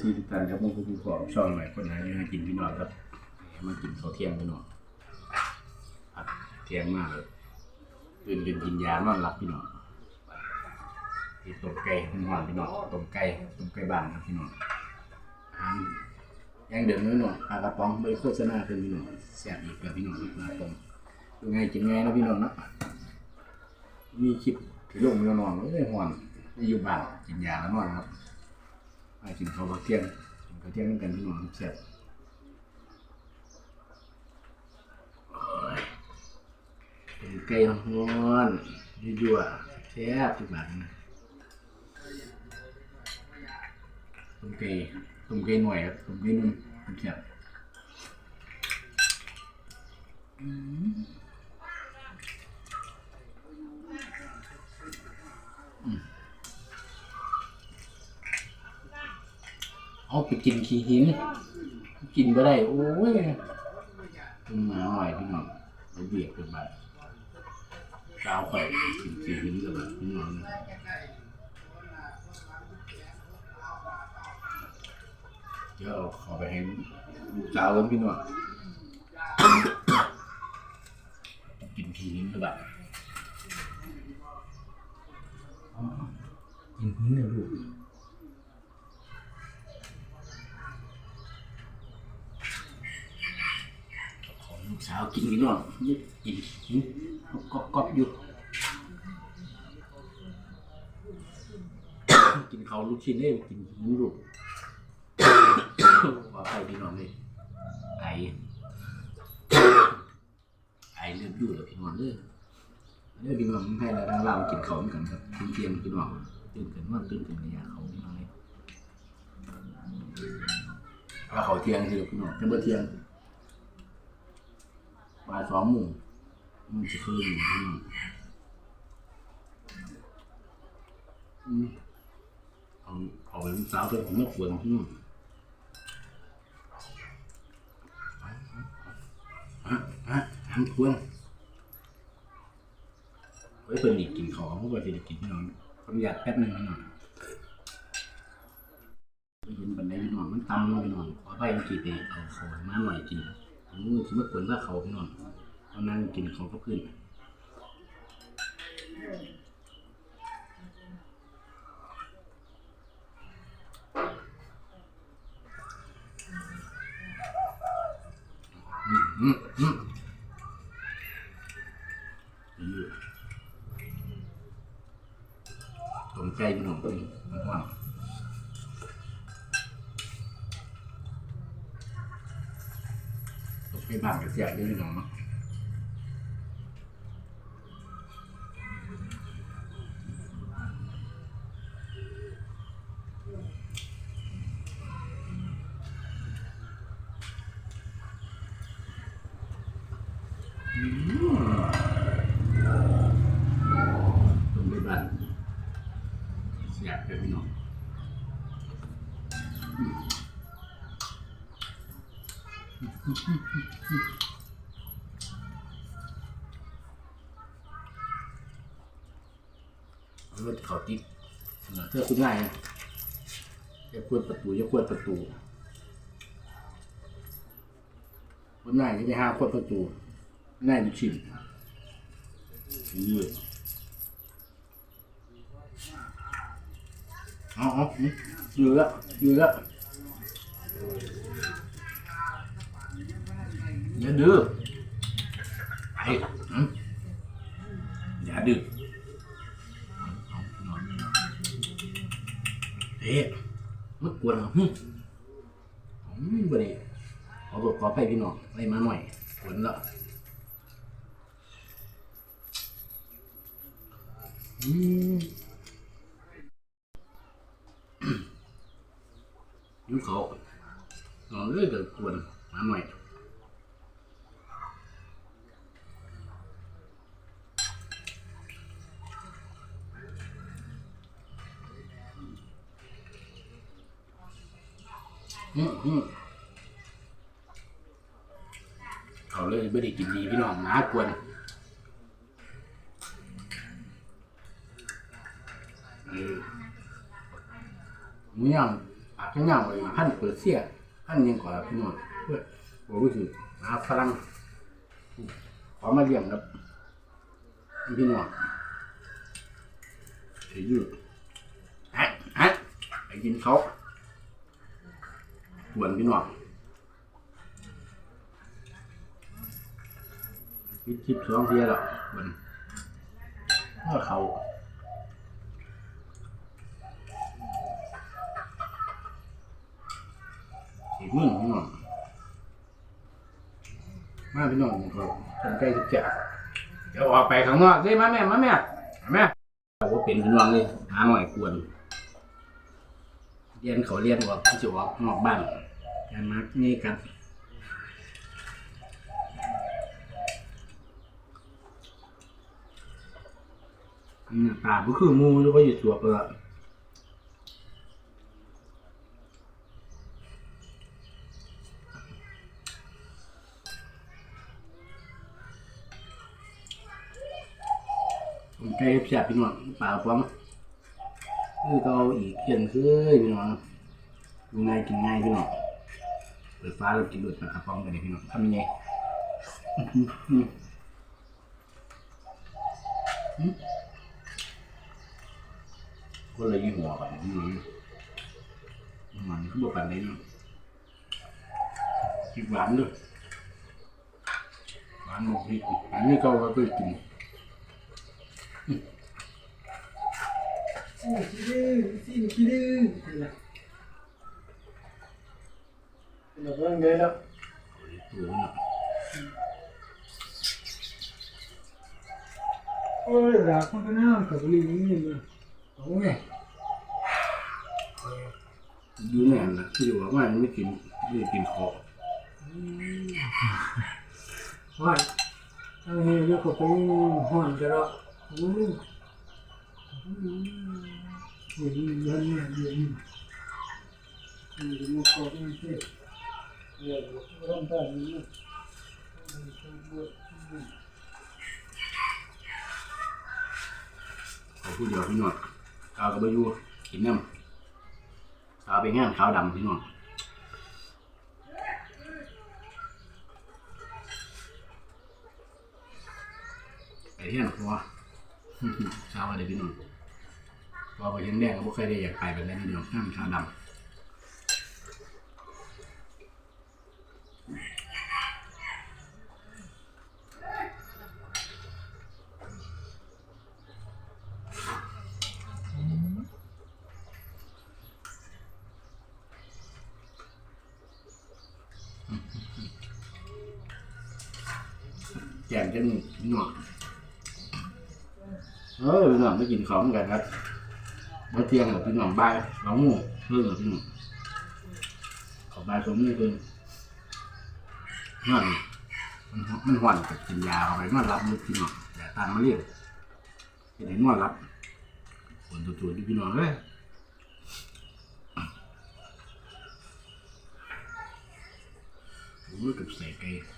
ซีทุกท่านครับผมผู้ของช่องใหม่คนไหนมากินพี่น้องครับมากินข้าวเที่ยงพี่น้องพักเที่ยงมากเลยตื่นกินกินยานอนหลับพี่น้องที่ต้มไก่ห้อนพี่น้องต้มไก่ต้มไก่บ้านครับพี่น้องย่างเดิมพี่น้องปลากระป๋องโดยโฆษณาเป็นพี่น้องแซ่บอีกแล้วพี่น้องปลากระป๋องดูไงกินไงนะพี่น้องนะมีคลิปที่ลงมีนอนไม่ได้ห่อนไม่อยู่บ้านกินยาแล้วนอนครับ ไปกินข้าวเที่ยงกินข้าวเที่ยงด้วยกันพี่น้องเสร็จเป็นไก่ฮ้อนยั่วแซ่บทุกแบบนะต้มไก่ต้มไก่หน่อยครับต้มไก่นุ่มแซ่บอืม เอาไปกินขี้หิน กินไม่ได้ โอ้ยต้นมาใหม่พี่น้องเราเบียดกันไปกาวไปกินขี้หินกันแบบพี่น้องเดี๋ยวเอาขอไปให้ลูกสาวกันพี่น้องกินขี้หินกันแบบกินหินเลยลูก ขอากินพี่น้องนี่กินหินกอบกอบอยู่กินเขาลูกชิ้นเล่กินหินลูกขอไปพี่น้องเลยไอไอเริ่มอยู่แล้วพี่น้องเลยเรื่องพี่น้องให้เราดังเรากินเขาเหมือนกันครับกินเทียมพี่น้องตื่นกันว่าตื่นกันเนี่ยเขาพี่น้องเลยว่าเขาเทียงคือพี่น้องจะเมื่อเทียง บ่ายสองโมงมันจะคืนอยู่ที่นี่อืมเอาเอาไปลูกสาวเพื่อนผมไม่ควรที่นี่ฮะฮะทำควรไว้ยเพิ่อนอีกกินของเพราะว่าจะได้กินพี่น้องผมอยากแป๊บหนึงพี่น้องเห็นบันไดพี่น้องมันตำลงพี่น้องขอไปเมื่อกี้ไปเอาของมาหน่อยกิน ผมมือคือเมื่อควรว่าเขาพี่น้องเขานั่งกินของเขาขึ้นอืมอืมอืมนี่ตรงใจพี่น้องตัวนี้มันว่างตกไปบ้านกับเสียด้วยพี่น้องเนาะตรงไปบ้านเสียด้วยพี่น้องเอา รถเขาติ๊กเพื่อคุณง่ายนะอย่าควดประตูอย่าควดประตูคนง่ายจะไปหาควดประตูง่ายทุกชิ้นยืดเอาเอายืดละยืดละ อย่าดื้อไอ้อืมอย่าดื้อเอานอนเฮ้ยมันกวนเหรอหึอืมบ่ได้ขอบอกขอไปพี่น้องไปมาหน่อยกวนละอืมยูเขานอนเลยเกิดกวนมาหน่อย อืมอืมเขาเลยไม่ได้กินดีพี่น้องหมากวนเออมึงยังอะข้างหน้าเลยพันเปิดเสียพันยังกว่าพี่น้องเพื่อบอกว่าคือหาฝรั่งขอมาเลี้ยงครับพี่น้องถืออยู่ฮะฮะไปกินเขา วนพี่น้องคิดทิพย์สองเทียแล้วหวนว่าเขาสีมึนพี่น้องมาพี่น้องผมก็สนใจทุกอย่างเดี๋ยวออกไปข้างนอกสิมาแม่มาแม่มาแม่เราก็เป็นพี่น้องเลยหาหน่อยกวนเรียนเขาเรียนว่าพี่จะออกนอกบ้าน กันมานี่กันหน้าตาก็คือมูแล้วก็อยู่ตัวเปล่าผมใจแซ่บพี่น้องปลาป้อมคือเอาอีกเขียนคือพี่น้องดูง่ายกินง่ายพี่น้อง เปิดฟ้าเรากินดุดนะครับป้อมกันเลยพี่น้องทำยังไงอื้อหืออื้อหือคนละยี่ห้อกันพี่น้องมันคือบอกกันเลยเนะพริกหวานด้วยหวานหมกพริกอันนี้ก็ว่าไปกินสิ้นขี้ดื้อสิ้นขี้ดื้อ นี่แหละเป็นแบบนั้นเลยแล้วตัวน่ะโอ้ยรักมันก็น่ากับลิงนี่เลยโอ้ยอยู่แน่นนะที่ว่าว่ามันไม่กินไม่ได้กินของว่าเอาเฮียยกไปห่อนจะละโอ้ยเดี๋ยวนี้ยันเนี่ยเดี๋ยวนี้เดี๋ยวมาขอกันเสร็จเดี๋ยวร่างกายนี้เขาพูดเดียวพี่น้องกาวกับใบยูกินน้ำกาวไปงานขาวดำพี่น้องไปเที่ยงตัวเช้าอะไรพี่น้องพอไปเห็นแดงก็บ่เคยได้อยากไปแบบนั้นพี่น้องงานขาวดำ แจกจะหนึ่งหน่อยเออ พี่น้องไม่กินของกันครับมาเที่ยงกับพี่น้องบ่ายสองโมงเพิ่งกับพี่น้องขอบายสองโมงเพิ่งนั่นมันมันหวันกับกินยาเข้าไปนอนรับมือพี่น้องอย่ตามมาเรียกจะได้นอนรับฝนตัวๆที่พี่น้องเลยโอ้ยกับใส่ไก่อื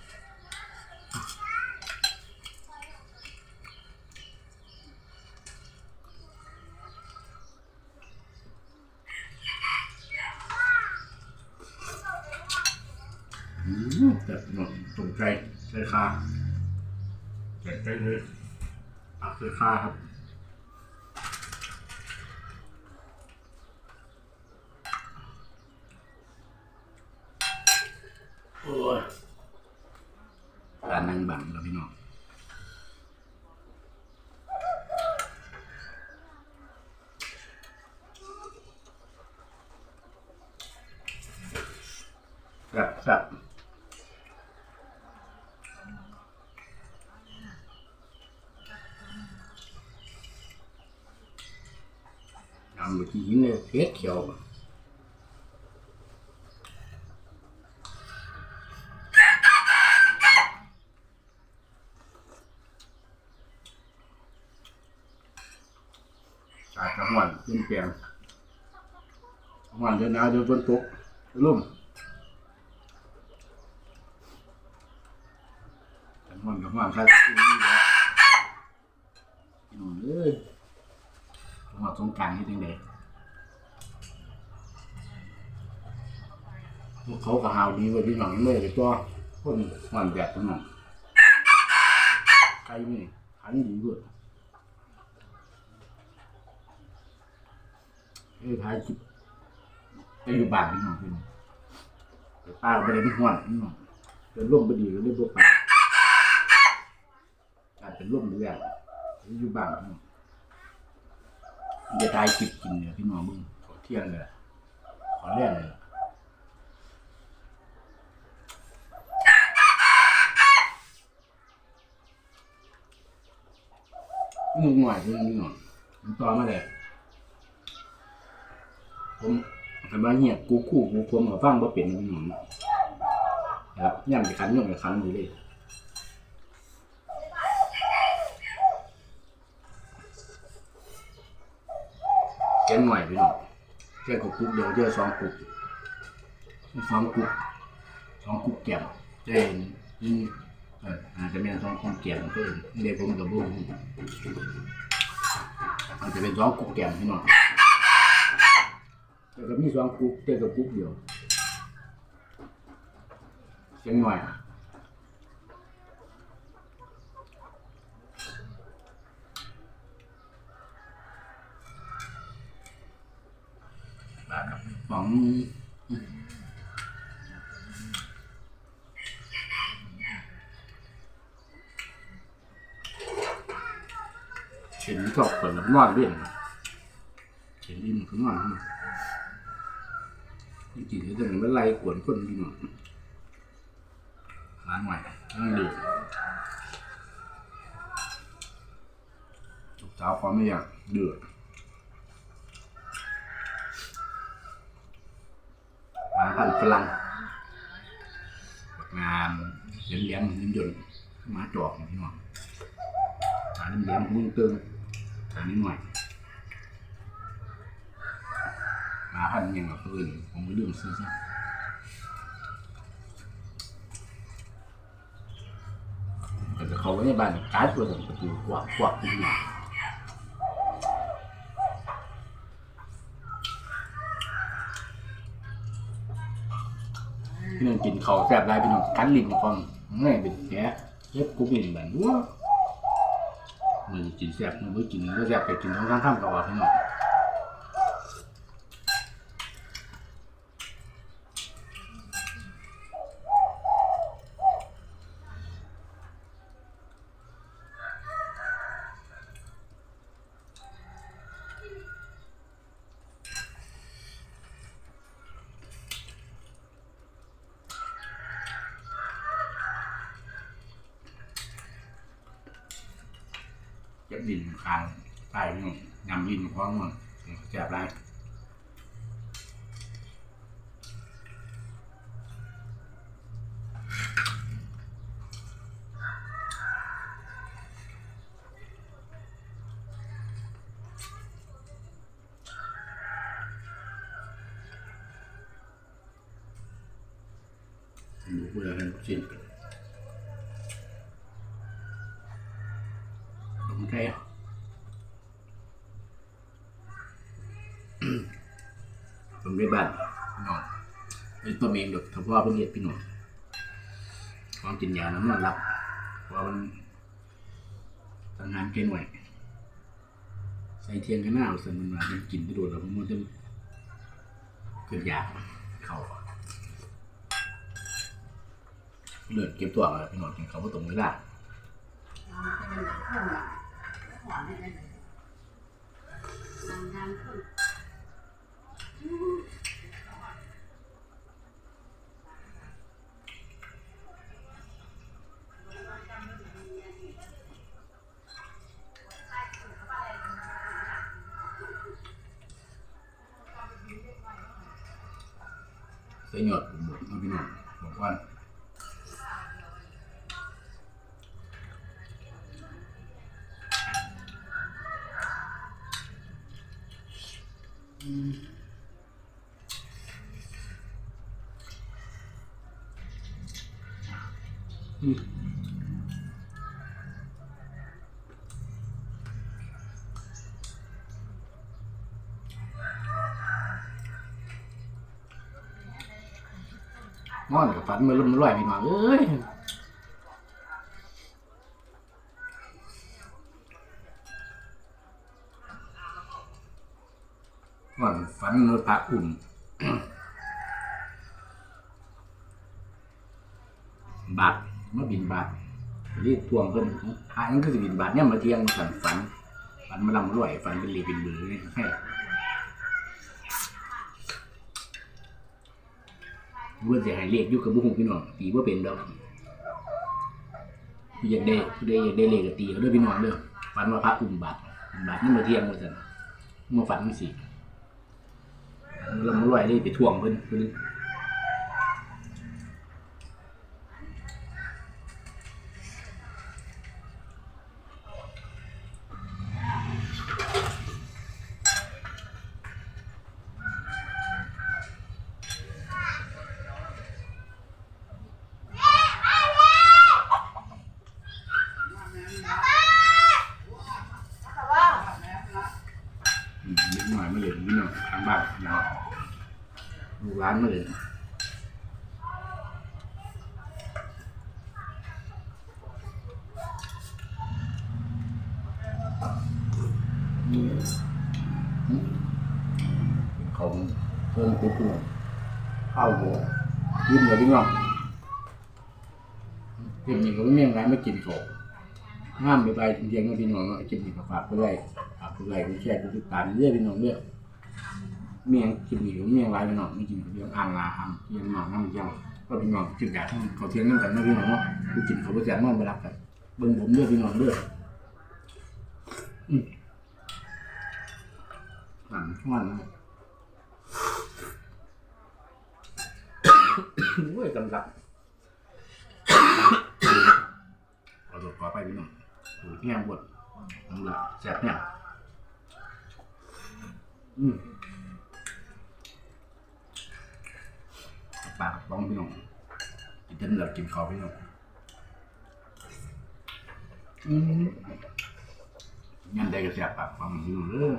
มแต่หนวดตรงใจใจคาใจใจเลยอักใจคาครับโอ้ยร้านนั่งบังแล้วพี่น้องครับครับ ผีเนี่ยเฮ็ดเขียวอากาศร้อนเปียงกลางวันเดินหนาเดินบนต๊กลุ่มร้อนกลางวันใครหบพี่น้อเอ้ยมาสงการนี่จังเพวก เขาก็หาวดีกว่าพี่น้องเลยตัวคนหวานแบบพี่น้องใครนี่ขันดีด้วยเอ้ยพายจิบไปอยู่บ้านพี่น้องพี่น้องแต่ป้าก็ไม่ได้เป็นห่วงพี่น้องเดินร่มไปดีก็เรียกว่าไปการเป็นร่มเรื่อยอยู่บ้านพี่น้องจะตายจิบกินเนี่ยพี่น้องมึงขอเที่ยงเลยขอเลี้ยงเลย งงหน่อยนี่หน่อยมันต่อมาเลยผมทำมาเงียบกูคู่กูควมกับฟังบ่เป็นนี่หน่อยครับย่ำไปคันย่ำไปคันอยู่เลยแกนหน่อยไปหน่อยแค่กับกุ๊กเดียวเจอสองกุ๊กสองกุ๊กสองกุ๊กแก้มเจนยิ่ เอออาจจะเป็นสองกุ๊กแก้มก็เดี๋ยวผมกับบุ้งมันจะเป็นสองกุ๊กแกมพี่น้องแต่ก็มีสองกุ๊กแต่กับกุ๊กเดียวเสียงหน่อยแบบสอง เห็นชอบเปิดนอนเล่นเห็นอิ่มก็นอนจริงๆจะเหมือนว่าไล่ขวนคนดีหน่อยร้านใหม่นั่งดีลูกสาวความไม่อยากเดือดมาพันฝรั่งงานเลี้ยงเลี้ยงยิ้มยนต์มาจอกพี่น้อง หาเลี้ยงมึงเติมหานิดหน่อยมาพันยังกับปืนผมไม่ลืมซื้อซะแต่จะเขาไว้ในบ้านการ์ดตัวสั่งประตูกวักกวักนี่พี่น้องกินเขาแซ่บได้พี่น้องกันลิ้นของฟังง่ายเป็นแค่เล็บกุ๊กลิ้นแบบว้า มันกินแซ่บมันไม่กินก็แซ่บไปกินทั้งทั้งข้ามกับว่าพี่น้อง เจ็บดินคางใต้นี่ยำดินคว้างมันแจ็บไรดูเพื่อให้สิ้นล ตรงนี้บ้านพี่น้องเป็นตัวเองดอกเฉพาะเป็นเห็ดพี่น้องความกินยาน้ำมันรับเพราะมันทำงานเกินไหวใส่เทียนกันหน้าสร็จมันมาเป็นกินไปโดนแล้วมันจะเกิดยากเข้าเลือดเก็บตัวมาพี่น้องกินเขาไม่ตรงเวลาเสียหยอดผมบอกน้ องพี่น้องบอก นอนกับฝันมาลุ่มลอยพี่น้องเอ้ยนอนฝันว่าพระอุ่มบาทมาบินบาทรีบทวงเพิ่นหานั่นก็สิบินบาทเนี่ยมาเที่ยงฝันฝันฝันมาลำรวยฝันเป็นลีเป็นเบือเลยให้ เพื่อนเสียหายเรียกอยู่กับบุ้งพี่น้องตีว่าเป็นดอกอยากได้ผู้ใดอยากได้เลขกับตีเขาด้วยพี่น้องเด้อฝันว่าพระอุ้มบาทบาทนี่มาเที่ยงมาสันมาฝันสิมาไม่ไหวเลยไปทวงเพิ่นเพิ่น อืมนิดหน่อยมาเลยนิดหน่อยทาง บ้านนะลูกร้านมาเลยเขาเพิ่มปุ๊บปุ๊บข้าวหัวยิ้มเลยพี่น้องกินนี่ก็ไม่มีอะไรไม่กินเขาห้ามไปไปเพียงๆนะพี่น้องเนาะคลินี้ก็ฝากไปไว้ฝากไปไว้ไปแชร์ไปติดตามเรื่อยพี่น้องเรื่อย เมียงคลินี้ก็เมียงไรพี่น้องไม่กินเรื่องอ่างลาอ่างเพียงน้องน้ำเยี่ยมก็พี่น้องจึงอยากให้เขาเทียงนั่งกันนะพี่น้องเนาะกูกินเขาไปแจกนอนไปรับกันเบิ่งผมเรื่อยพี่น้องเรื่อยอืมหลังทุกวันนะโอ้ยกำลังเอาตัวต่อไปพี่น้องดูแง่บดน้ำลายแซ่บเนี่ยอืม ปากบ้องพี่น้องกินเต็มเลยกินข้าวพี่น้องอืมยันได้ก็แซ่บปากฟังพี่น้องเลย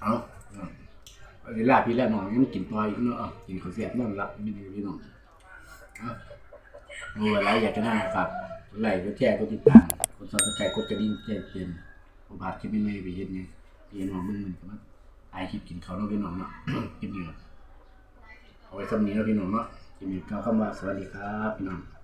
เอาเวลาพี่แล้วน้องยังกินต่ออีกเนาะกินข้าวแซ่บนั่นรับพี่น้องพี่น้องเอาดูอะไรอยากจะน่าฝากไลค์กดแชร์กดติดตามกดซับสไครต์กดกระดิ่งแจ้งเตือนผู้บาดคลิปไม่ไม่ไปเห็นไงพี่น้องมึงมันก็มาไอคลิปกินเขาวเนาะพี่น้องเนาะคลิปนี้ เอาไว้สำนีเนาะพี่น้องเนาะคลิปนี้ก็เข้ามาสวัสดีครับพี่น้อง